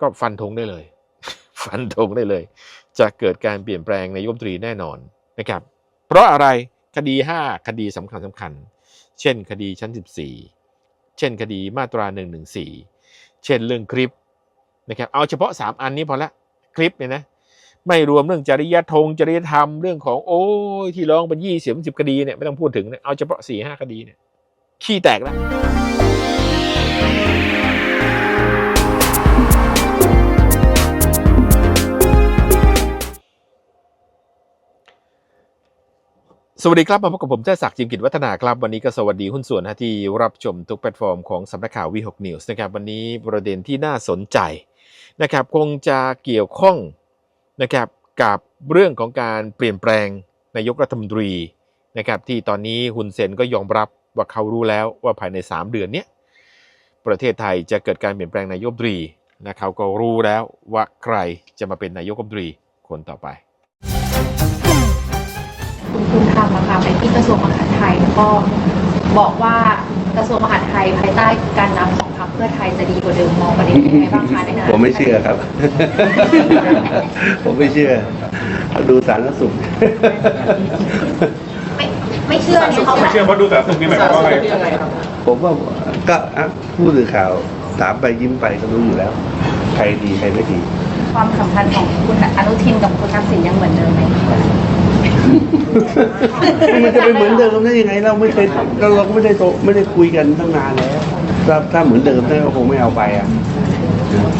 ก็ฟันธงได้เลย ฟันธงได้เลย จะเกิดการเปลี่ยนแปลงในยกรัฐมตรีแน่นอนนะครับ เพราะอะไรคดี 5 คดีสำคัญสำคัญ เช่น คดีชั้น 14 เช่น คดีมาตรา114เช่นเรื่องคลิปนะครับเอาเฉพาะ 3 อันนี้พอละคลิปเนี่ยนะไม่รวมเรื่องจริยธงจริยธรรมเรื่องของโอ้ยที่ร้องเป็นยี่สิบสิบคดีเนี่ยไม่ต้องพูดถึงนะเอาเฉพาะสี่ห้าคดีเนี่ยขี้แตกแล้ว สวัสดีครับ มาพบกับผมเจ้ศักดิ์จิมกิจวัฒนาครับ วันนี้ก็สวัสดีหุ้นส่วนที่รับชมทุกแพลตฟอร์มของสำนักข่าววีหกนิวส์นะครับ วันนี้ประเด็นที่น่าสนใจนะครับ คงจะเกี่ยวข้องนะครับกับเรื่องของการเปลี่ยนแปลงนายกรัฐมนตรีนะครับ ที่ตอนนี้ฮุนเซนก็ยอมรับว่าเขารู้แล้วว่าภายใน 3 เดือนนี้ประเทศไทยจะเกิดการเปลี่ยนแปลงนายกรัฐมนตรีนะเขาก็รู้แล้วว่าใครจะมาเป็นนายกรัฐมนตรีคนต่อไป คุณภูมิธรรมนะคะไปที่กระทรวงมหาดไทยแล้วก็บอกว่ากระทรวงมหาดไทยภายใต้การนำของพรรคเพื่อไทยจะดีกว่าเดิมมองประเด็นยังไงบ้างคะในนั้นผมไม่เชื่อครับ ผมไม่เชื่อ ดูสารสุข ไม่ไม่เชื่อเนี่ยเขาไม่เชื่อเพราะดูแต่ตรงนี้หมายความว่าไงผมว่าก็อะผู้สื่อข่าวถามไปยิ้มไปก็รู้อยู่แล้ว ใครดีใครไม่ดี ความสัมพันธ์ของคุณอนุทินกับคุณทักษิณยังเหมือนเดิมไหม มันจะไปเหมือนเดิมได้ยังไง เราไม่เคยเราเราก็ไม่ได้โตไม่ได้คุยกันตั้งนานแล้วถ้าถ้าเหมือนเดิมได้ก็คงไม่เอาไปอะ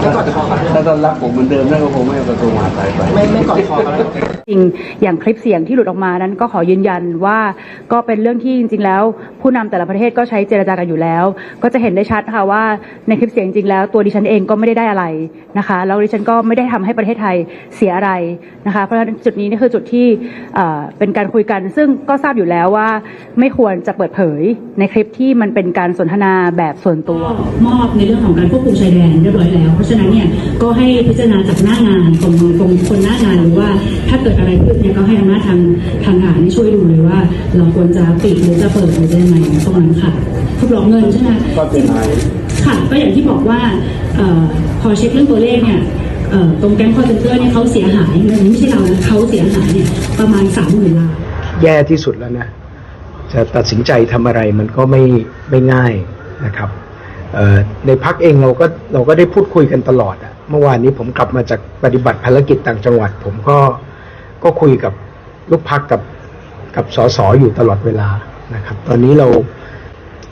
ถ้าถ้าตอนรักผมเหมือนเดิมได้ก็คงไม่เอากระทรวงมหาดไทยไป ไม่ไม่กอดคอกันแล้ว จริงอย่างคลิปเสียงที่หลุดออกมานั้นก็ขอยืนยันว่าก็เป็นเรื่องที่จริง ๆ แล้ว ผู้นำแต่ละประเทศก็ใช้เจรจากันอยู่แล้ว ก็จะเห็นได้ชัดค่ะว่าในคลิปเสียงจริงแล้ว ตัวดิฉันเองก็ไม่ได้ได้อะไรนะคะแล้วดิฉันก็ไม่ได้ทำให้ประเทศไทยเสียอะไรนะคะเพราะฉะนั้นจุดนี้นี่คือจุดที่เป็นการคุยกัน ซึ่งก็ทราบอยู่แล้วว่าไม่ควรจะเปิดเผยในคลิปที่มันเป็นการสนทนาแบบส่วนตัว มอบในเรื่องของการควบคุมชายแดนเรียบร้อยแล้ว เพราะฉะนั้นเนี่ยก็ให้พิจารณาจากหน้างานตรงตรงคนหน้างานหรือว่าถ้าเกิดอะไรขึ้นเนี่ยก็ให้อำนาจทางทางทหารช่วยดูเลยว่า เราควรจะปิดหรือจะเปิดหรือจะยังไงตรงนั้นค่ะทดลองเงินใช่ไหมก็เป็นไรค่ะก็อย่างที่บอกว่าเอ่อพอเช็คเรื่องตัวเลขเนี่ยเอ่อตรงแก๊งคอร์เซนเตอร์เนี่ยเขาเสียหายเงินไม่ใช่เรานะเขาเสียหายเนี่ยประมาณสามหมื่นล้านแย่ที่สุดแล้วนะจะตัดสินใจทำอะไรมันก็ไม่ไม่ง่ายนะครับเอ่อในพักเองเราก็เราก็ได้พูดคุยกันตลอดอะเมื่อวานนี้ผมกลับมาจากปฏิบัติภารกิจต่างจังหวัด ผมก็ ก็คุยกับลูกพักกับกับสสอยู่ตลอดเวลานะครับ ตอนนี้เรา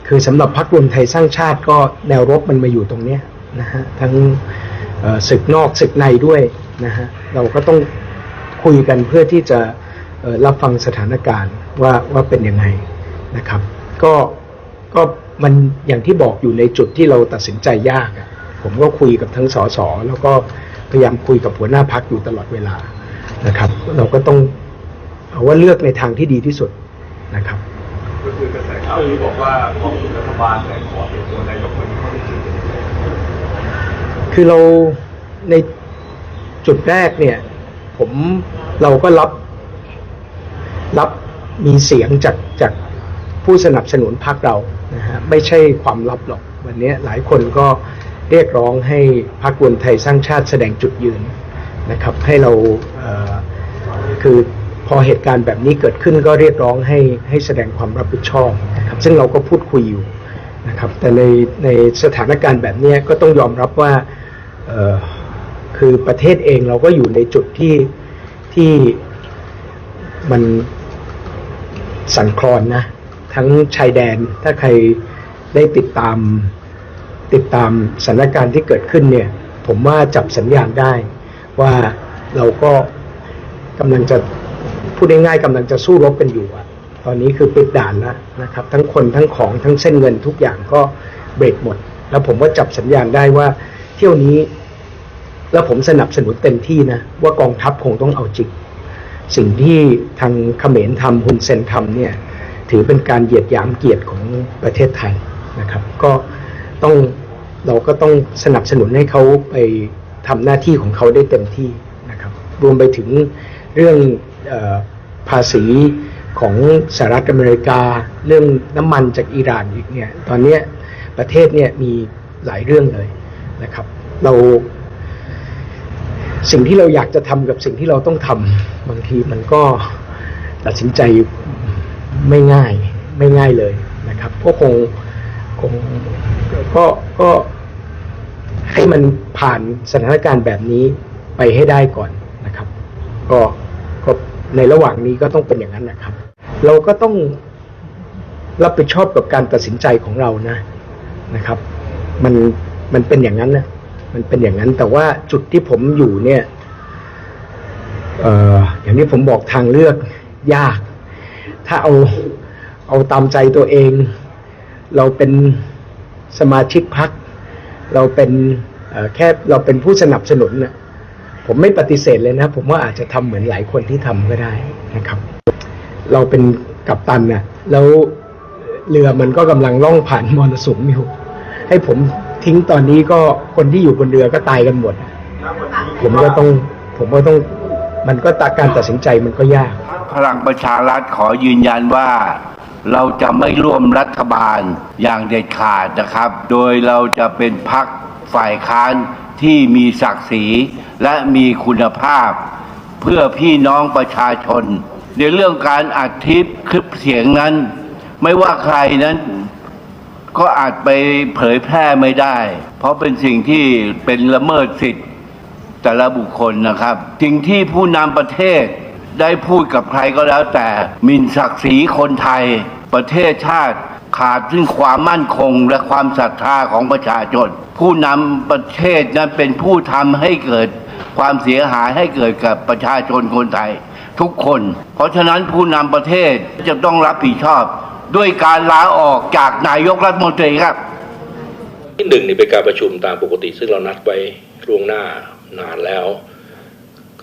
คือสำหรับพักรวมไทยสร้างชาติก็แนวรบมันมาอยู่ตรงเนี้ยนะฮะทั้งศึกนอกศึกในด้วยนะฮะเราก็ต้องคุยกันเพื่อที่จะรับฟังสถานการณ์ว่าว่าเป็นยังไงนะครับ ก็ก็มันอย่างที่บอกอยู่ในจุดที่เราตัดสินใจยาก ผมก็คุยกับทั้งสสแล้วก็พยายามคุยกับหัวหน้าพักอยู่ตลอดเวลา นะครับ เราก็ต้องเอาว่าเลือกในทางที่ดีที่สุดนะครับ ก็คือกระแสข่าวที่บอกว่าข้อมูลรัฐบาลแต่ขอเป็นตัวนายกมันข้อเท็จจริงคือเราในจุดแรกเนี่ย ผมเราก็รับ รับมีเสียงจากจากผู้สนับสนุนพรรคเรานะฮะไม่ใช่ความลับหรอก วันนี้หลายคนก็เรียกร้องให้พรรครวมไทยสร้างชาติแสดงจุดยืนนะครับ ให้เราเอ่อ คือพอเหตุการณ์แบบนี้เกิดขึ้นก็เรียกร้องให้ให้แสดงความรับผิดชอบนะครับซึ่งเราก็พูดคุยอยู่นะครับแต่ในในสถานการณ์แบบเนี้ยก็ต้องยอมรับว่าเอ่อคือประเทศเองเราก็อยู่ในจุดที่ที่มันสั่นคลอนนะ ทั้งชายแดนถ้าใครได้ติดตามติดตามสถานการณ์ที่เกิดขึ้นเนี่ย ผมว่าจับสัญญาณได้ว่าเราก็ กำลังจะพูดง่ายๆกำลังจะสู้รบกันอยู่อะตอนนี้คือปิดด่านแล้วนะครับ ทั้งคนทั้งของทั้งเส้นเงินทุกอย่างก็เบรกหมด แล้วผมว่าจับสัญญาณได้ว่าเที่ยวนี้ แล้วผมสนับสนุนเต็มที่นะ ว่ากองทัพคงต้องเอาจริงสิ่งที่ทางเขมรทำฮุนเซนทำเนี่ย ถือเป็นการเหยียดหยามเกียรติของประเทศไทยนะครับ ก็ต้องเราก็ต้องสนับสนุนให้เขาไปทำหน้าที่ของเขาได้เต็มที่นะครับ รวมไปถึง เรื่องออภาษีของสหรัฐอเมริกา เรื่องน้ำมันจากอิหร่านอีกเนี่ยตอนนี้ประเทศเนี่ยมีหลายเรื่องเลยนะครับ เรา สิ่งที่เราอยากจะทำกับสิ่งที่เราต้องทำบางทีมันก็ตัดสินใจไม่ง่ายไม่ง่ายเลยนะครับก็คงคงก็ก็ให้มันผ่านสถานการณ์แบบนี้ไปให้ได้ก่อนนะครับ ก็ ในระหว่างนี้ก็ต้องเป็นอย่างนั้นนะครับ เราก็ต้องรับผิดชอบกับการตัดสินใจของเรานะนะครับ มันมันเป็นอย่างนั้นนะมันเป็นอย่างนั้น แต่ว่าจุดที่ผมอยู่เนี่ยเอ่ออย่างที่ผมบอกทางเลือกยาก ถ้าเอาเอาตามใจตัวเอง เราเป็นสมาชิกพักเราเป็นแค่เราเป็นผู้สนับสนุนนะ ผมไม่ปฏิเสธเลยนะ ผมว่าอาจจะทำเหมือนหลายคนที่ทำก็ได้นะครับ เราเป็นกัปตันนะแล้วเรือมันก็กำลังล่องผ่านมรสุมอยู่ให้ผมทิ้งตอนนี้ก็คนที่อยู่บนเรือก็ตายกันหมด ผมก็ต้องผมก็ต้องมันก็ตาการตัดสินใจมันก็ยาก พลังประชารัฐขอยืนยันว่า เราจะไม่ร่วมรัฐบาลอย่างเด็ดขาดนะครับ โดยเราจะเป็นพัก ฝ่ายค้านที่มีศักดิ์ศรีและมีคุณภาพ เพื่อพี่น้องประชาชน ในเรื่องการอัดคลิปคลิปเสียงนั้น ไม่ว่าใครนั้นก็อาจไปเผยแพร่ไม่ได้ เพราะเป็นสิ่งที่เป็นละเมิดสิทธิ์แต่ละบุคคลนะครับ สิ่งที่ผู้นำประเทศได้พูดกับใครก็แล้วแต่มินศักดิ์ศรีคนไทย ประเทศชาติ ขาดซึ่งความมั่นคงและความศรัทธาของประชาชน ผู้นำประเทศนั้นเป็นผู้ทำให้เกิดความเสียหายให้เกิดกับประชาชนคนไทยทุกคน เพราะฉะนั้นผู้นำประเทศจะต้องรับผิดชอบ ด้วยการลาออกจากนายกรัฐมนตรีครับ ที่หนึ่งนี่เป็นการประชุมตามปกติ ซึ่งเรานัดไว้ล่วงหน้านานแล้ว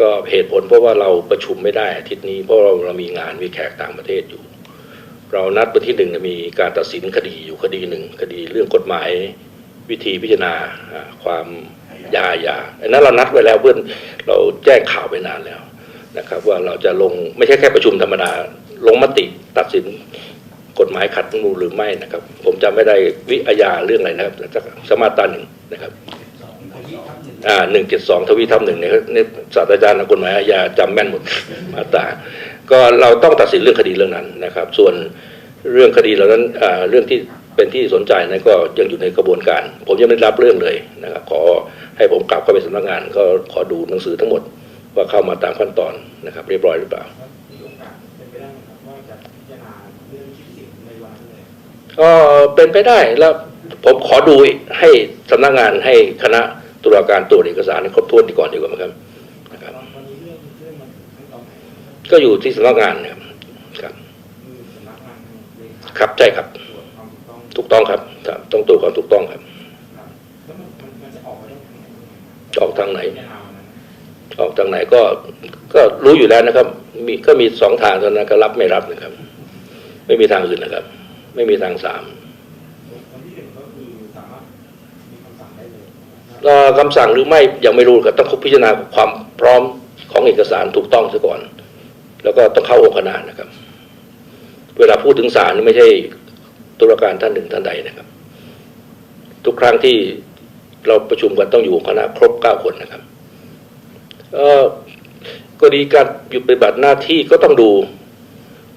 ก็เหตุผลเพราะว่าเราประชุมไม่ได้อาทิตย์นี้เพราะเราเรามีงานมีแขกต่างประเทศอยู่ เรานัดวันที่หนึ่งมีการตัดสินคดีอยู่คดีหนึ่งคดีเรื่องกฎหมายวิธีพิจารณาความยาหยาอันนั้นเรานัดไว้แล้วเพื่อนเราแจ้งข่าวไปนานแล้วนะครับ ว่าเราจะลงไม่ใช่แค่ประชุมธรรมดาลงมติตัดสินกฎหมายขัดธรรมนูหรือไม่นะครับ ผมจำไม่ได้วิอาญาเรื่องอะไรนะครับสมาตราหนึ่งนะครับอ่าหนึ่งเจ็ดสองทวีทับหนึ่งเนี่ยเนี่ยศาสตราจารย์กฎหมายอาญาจำแม่นหมดมาตรา ก็เราต้องตัดสินเรื่องคดีเรื่องนั้นนะครับ ส่วนเรื่องคดีเหล่านั้นอ่าเรื่องที่เป็นที่สนใจนั้นก็ยังอยู่ในกระบวนการ ผมยังไม่ได้รับเรื่องเลยนะครับขอให้ผมกลับเข้าไปสำนักงาน ก็ขอดูหนังสือทั้งหมดว่าเข้ามาตามขั้นตอนนะครับ เรียบร้อยหรือเปล่าก็เป็นไปได้แล้วผมขอดูให้สำนักงานให้คณะตุลาการตรวจเอกสารให้ครบถ้วนดีก่อนดีกว่าไหมครับนะครับ ก็อยู่ที่สำนักงานนะครับครับครับใช่ครับ ถูกต้องครับครับ ต้องตรวจความถูกต้องครับออกทางไหน ออกทางไหนก็ก็รู้อยู่แล้วนะครับ มีก็มีสองทางเท่านั้นก็รับไม่รับนะครับ ไม่มีทางอื่นนะครับ ไม่มีทางสามเอ่อคำสั่งหรือไม่ยังไม่รู้ครับต้องพิจารณาความพร้อมของเอกสารถูกต้องซะก่อน แล้วก็ต้องเข้าองค์คณะนะครับ เวลาพูดถึงศาลไม่ใช่ตุลาการท่านหนึ่งท่านใดนะครับ ทุกครั้งที่เราประชุมกันต้องอยู่องค์คณะครบเก้าคนนะครับเออกรณีการหยุดปฏิบัติหน้าที่ก็ต้องดู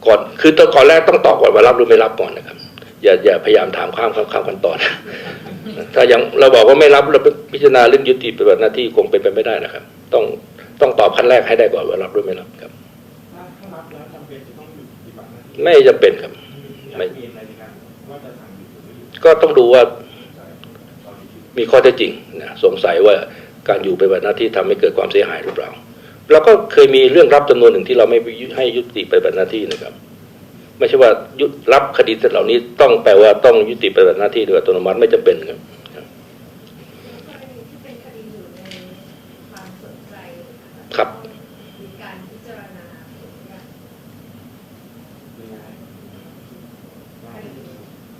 ก่อน คือตอนก่อนแรกต้องตอบก่อนว่ารับหรือไม่รับก่อนนะครับ อย่าอย่าพยายามถามข้ามข้ามข้ามขั้นตอนถ้ายังเราบอกว่าไม่รับเราพิจารณาเรื่องยุติปฏิบัติหน้าที่คงเป็นไปไม่ได้นะครับ ต้องต้องตอบขั้นแรกให้ได้ก่อนว่ารับหรือไม่รับครับ ไม่จำเป็นครับไม่ก็ต้องดูว่ามีข้อเท็จจริงนะสงสัยว่าการอยู่ปฏิบัติหน้าที่ทำให้เกิดความเสียหายหรือเปล่าเราก็เคยมีเรื่องรับจำนวนหนึ่งที่เราไม่ให้ยุติปฏิบัติหน้าที่นะครับ ไม่ใช่ว่ายุรับคดีเหล่านี้ต้องแปลว่าต้องยุติปฏิบัติหน้าที่โดยอัตโนมัติไม่จำเป็นครับครับ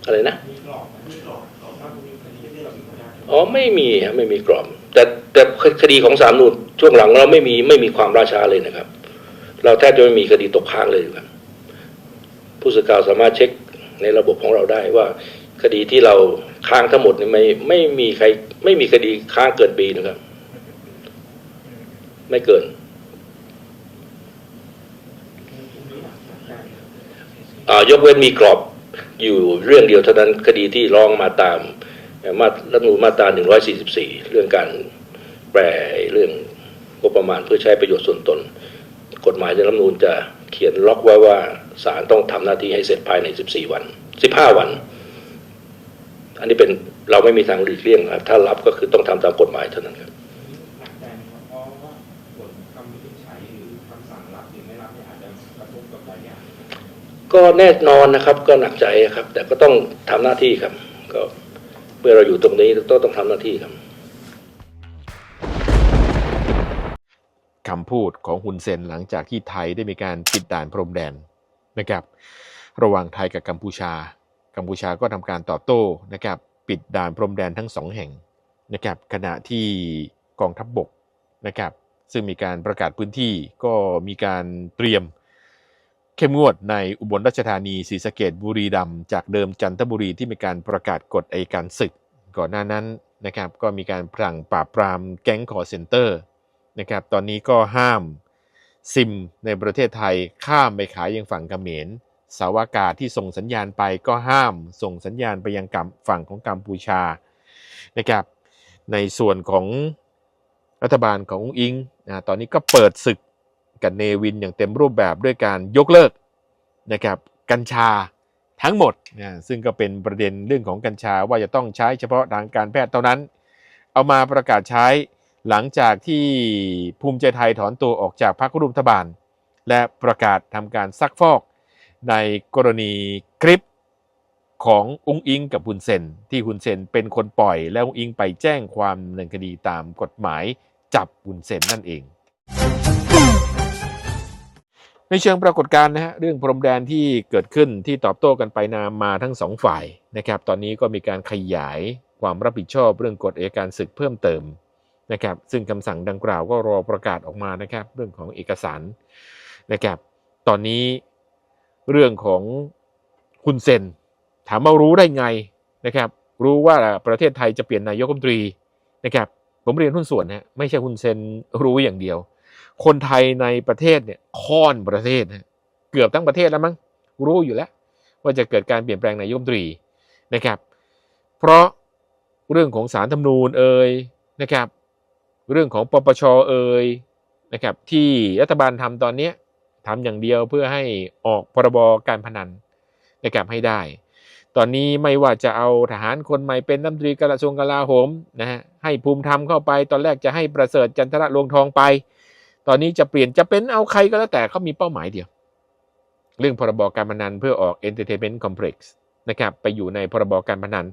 อะไรนะอ๋อไม่มีฮะไม่มีกรอบ แต่แต่คดีของสามนูนช่วงหลังเราไม่มีไม่มีความราชาเลยนะครับ เราแทบจะไม่มีคดีตกค้างเลยครับผู้สื่อข่าวสามารถเช็คในระบบของเราได้ว่า คดีที่เราค้างทั้งหมดนี่ไม่ไม่มีใคร ไม่มีคดีค้างเกินปีนะครับ ไม่เกินอ่ายกเว้นมีกรอบ อยู่เรื่องเดียวเท่านั้นคดีที่ร้องมาตามมารัฐธรรมนูญมาตรา 144 เรื่องการแปลเรื่องงบประมาณเพื่อใช้ประโยชน์ส่วนตน กฎหมายในรัฐมนูญจะเขียนล็อกไว้ว่าศาลต้องทำหน้าที่ให้เสร็จภายใน 14 วัน 15 วัน อันนี้เป็นเราไม่มีทางหลีกเลี่ยงครับถ้ารับก็คือต้องทำตามกฎหมายเท่านั้นครับ ก็แน่นอนนะครับ ก็หนักใจครับ แต่ก็ต้องทำหน้าที่ครับ ก็เมื่อเราอยู่ตรงนี้ต้องต้องทำหน้าที่ครับคำพูดของฮุนเซนหลังจากที่ไทยได้มีการปิดด่านพรมแดนนะครับ ระหว่างไทยกับกัมพูชา กัมพูชาก็ทำการตอบโต้นะครับ ปิดด่านพรมแดนทั้งสองแห่งนะครับขณะที่กองทัพบบกนะครับ ซึ่งมีการประกาศพื้นที่ก็มีการเตรียม เข้มงวดในอุบลราชธานีศรีสะเกดบุรีรัมจากเดิมจันทบุรีที่มีการประกาศกฎอัยการศึก ก่อนหน้านั้นนะครับก็มีการพลังปราบปรามแก๊งคอร์เซนเตอร์นะครับตอนนี้ก็ห้ามซิมในประเทศไทยข้ามไปขายยังฝั่งกเขมรสาวากาศที่ส่งสัญญาณไปก็ห้ามส่งสัญญาณไปยังฝั่งของกัมพูชานะครับในส่วนของรัฐบาลของอุ้งอิงนะตอนนี้ก็เปิดศึก กับเนวินอย่างเต็มรูปแบบด้วยการยกเลิกนะครับกัญชาทั้งหมดนะซึ่งก็เป็นประเด็นเรื่องของกัญชาว่าจะต้องใช้เฉพาะทางการแพทย์เท่านั้น เอามาประกาศใช้หลังจากที่ภูมิใจไทยถอนตัวออกจากพรรคร่วมรัฐบาล และประกาศทำการซักฟอกในกรณีคลิปของอุ้งอิงกับฮุนเซนที่ฮุนเซนเป็นคนปล่อย แล้วอุ้งอิงไปแจ้งความดำเนินคดีตามกฎหมายจับฮุนเซนนั่นเอง ในเชิงปรากฏการณ์นะฮะเรื่องพรมแดนที่เกิดขึ้นที่ตอบโต้กันไปนามมาทั้งสองฝ่ายนะครับ ตอนนี้ก็มีการขยายความรับผิดชอบเรื่องกฎเอัยการศึกเพิ่มเติมนะครับ ซึ่งคำสั่งดังกล่าวก็รอประกาศออกมานะครับ เรื่องของเอกสารนะครับ ตอนนี้เรื่องของคุณเซน ถามว่ารู้ได้ไงนะครับ รู้ว่าประเทศไทยจะเปลี่ยนนายกรัฐมนตรีนะครับ ผมเรียนหุ้นส่วนนะไม่ใช่คุณเซนรู้อย่างเดียว คนไทยในประเทศเนี่ยค่อนประเทศนะเกือบทั้งประเทศแล้วมั้งรู้อยู่แล้ว ว่าจะเกิดการเปลี่ยนแปลงนายกรัฐมนตรีนะครับ เพราะเรื่องของสารธรรมนูญเอ่ยนะครับ เรื่องของปปชเอ่ยนะครับที่รัฐบาลทำตอนเนี้ยทำอย่างเดียวเพื่อให้ออกพรบการพนันนะครับให้ได้ ตอนนี้ไม่ว่าจะเอาทหารคนใหม่เป็นรัฐมนตรีกระทรวงกลาโหมนะฮะให้ภูมิธรรมเข้าไป ตอนแรกจะให้ประเสริฐจันทระลวงทองไป ตอนนี้จะเปลี่ยนจะเป็นเอาใครก็แล้วแต่เขามีเป้าหมายเดียว เรื่องพรบการพนันเพื่อออก Entertainment Complex นะครับไปอยู่ในพรบการพนัน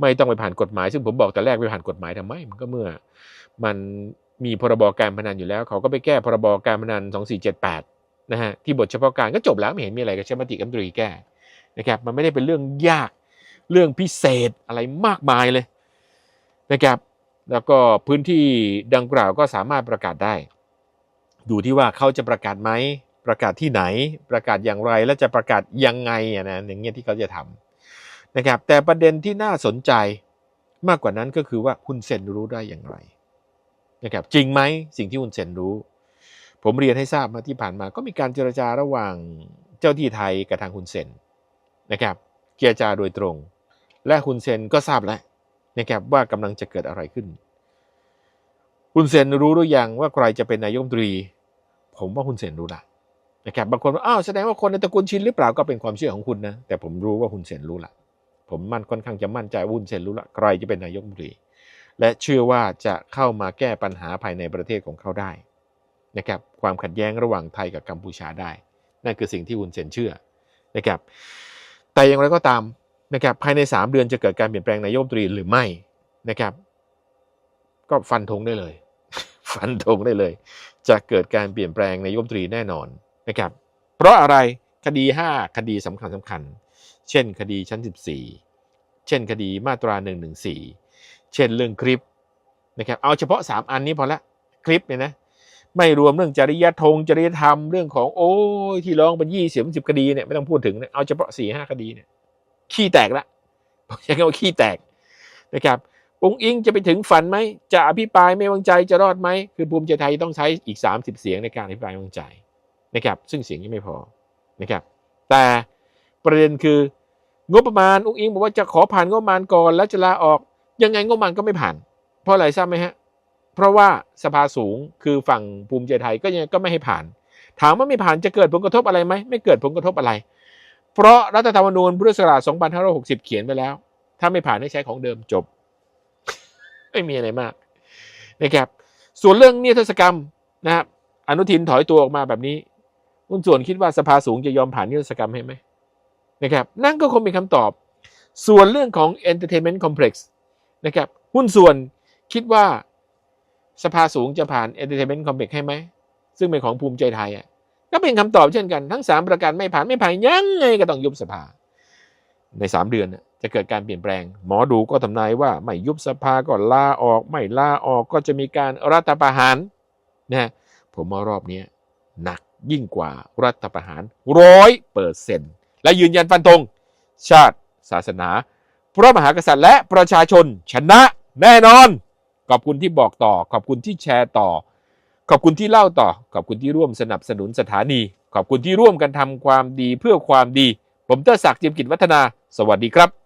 ไม่ต้องไปผ่านกฎหมาย ซึ่งผมบอกแต่แรกไปผ่านกฎหมายทำไมมันก็เมื่อ มันมีพรบการพนันอยู่แล้ว เขาก็ไปแก้พรบการพนัน 2478นะฮะที่บทเฉพาะการก็จบแล้วไม่เห็นมีอะไรกับใช้มติรัมตรีแก้นะครับมันไม่ได้เป็นเรื่องยากเรื่องพิเศษอะไรมากมายเลยนะครับแล้วก็พื้นที่ดังกล่าวก็สามารถประกาศได้ ดูที่ว่าเขาจะประกาศไหมประกาศที่ไหน ประกาศอย่างไรและจะประกาศยังไงอะนะอย่างเงี้ยที่เขาจะทำนะครับ แต่ประเด็นที่น่าสนใจมากกว่านั้นก็คือว่าคุณเซนรู้ได้อย่างไรนะครับจริงไหมสิ่งที่คุณเซนรู้ ผมเรียนให้ทราบมาที่ผ่านมา ก็มีการเจรจาระหว่างเจ้าที่ไทยกับทางคุณเซนนะครับเจรจาโดยตรง และคุณเซนก็ทราบแล้วนะครับว่ากำลังจะเกิดอะไรขึ้น คุณเซนรู้หรือยังว่าใครจะเป็นนายกรัฐมนตรี ผมว่าคุณเซนรู้ละนะครับบางคนว่าอ้าวแสดงว่าคนในตระกูลชินหรือเปล่าก็เป็นความเชื่อของคุณนะแต่ผมรู้ว่าคุณเซนรู้ละผมมั่นค่อนข้างจะมั่นใจว่าคุณเซนรู้ละใครจะเป็นนายกรัฐมนตรีและเชื่อว่าจะเข้ามาแก้ปัญหาภายในประเทศของเขาได้นะครับความขัดแย้งระหว่างไทยกับกัมพูชาได้ นั่นคือสิ่งที่คุณเซนเชื่อนะครับแต่อย่างไรก็ตามนะครับภายใน 3 เดือนจะเกิดการเปลี่ยนแปลงนายกรัฐมนตรีหรือไม่นะครับ ก็ฟันธงได้เลย ฟันธงได้เลย จะเกิดการเปลี่ยนแปลงในยมตรีแน่นอนนะครับ เพราะอะไรคดี 5 คดีสำคัญสำคัญ เช่น คดีชั้น 14 เช่น คดีมาตรา 114 เช่นเรื่องคลิปนะครับเอาเฉพาะ 3 อันนี้พอละคลิปเนี่ยนะไม่รวมเรื่องจริยธงจริยธรรมเรื่องของโอ้ยที่ร้องเป็นยี่สิบสิบคดีเนี่ยไม่ต้องพูดถึงนะเอาเฉพาะสี่ห้าคดีเนี่ยขี้แตกละผมใช้คำว่าขี้แตกนะครับ องค์อิงจะไปถึงฝันไหม จะอภิปรายไม่วางใจจะรอดไหม คือภูมิใจไทยต้องใช้อีก 30 เสียงในการอภิปรายไม่วางใจนะครับ ซึ่งเสียงยังไม่พอนะครับ แต่ประเด็นคืองบประมาณองค์อิงบอกว่าจะขอผ่านงบประมาณก่อนแล้วจะลาออก ยังไงงบประมาณก็ไม่ผ่าน เพราะอะไรทราบไหมฮะ เพราะว่าสภาสูงคือฝั่งภูมิใจไทยก็ยังก็ไม่ให้ผ่าน ถามว่าไม่ผ่านจะเกิดผลกระทบอะไรไหมไม่เกิดผลกระทบอะไร เพราะรัฐธรรมนูญพุทธศักราช2560 เขียนไปแล้ว ถ้าไม่ผ่านให้ใช้ของเดิมจบ ไม่มีอะไรมากนะครับส่วนเรื่องนิรโทษกรรมนะครับอนุทินถอยตัวออกมาแบบนี้คุณส่วนคิดว่าสภาสูงจะยอมผ่านนิรโทษกรรมให้ไหมนะครับนั่นก็คงเป็นคำตอบ ส่วนเรื่องของ entertainment complex นะครับหุ้นส่วนคิดว่าสภาสูงจะผ่าน entertainment complex ให้ไหม ซึ่งเป็นของภูมิใจไทยอะก็เป็นคำตอบเช่นกันทั้งสามประการไม่ผ่านไม่ผ่านยังไงก็ต้องยุบสภาในสามเดือนน่ะ จะเกิดการเปลี่ยนแปลง หมอดูก็ทำนายว่าไม่ยุบสภาก็ลาออกไม่ลาออกก็จะมีการรัฐประหารนะผมว่ารอบนี้หนักยิ่งกว่ารัฐประหารร้อยเปอร์เซ็นต์และยืนยันฟันธงชาติศาสนา พระมหากษัตริย์และประชาชนชนะแน่นอน ขอบคุณที่บอกต่อ ขอบคุณที่แชร์ต่อ ขอบคุณที่เล่าต่อ ขอบคุณที่ร่วมสนับสนุนสถานี ขอบคุณที่ร่วมกันทำความดีเพื่อความดี ผมเตอร์ศักดิ์จิมกิจวัฒนา สวัสดีครับ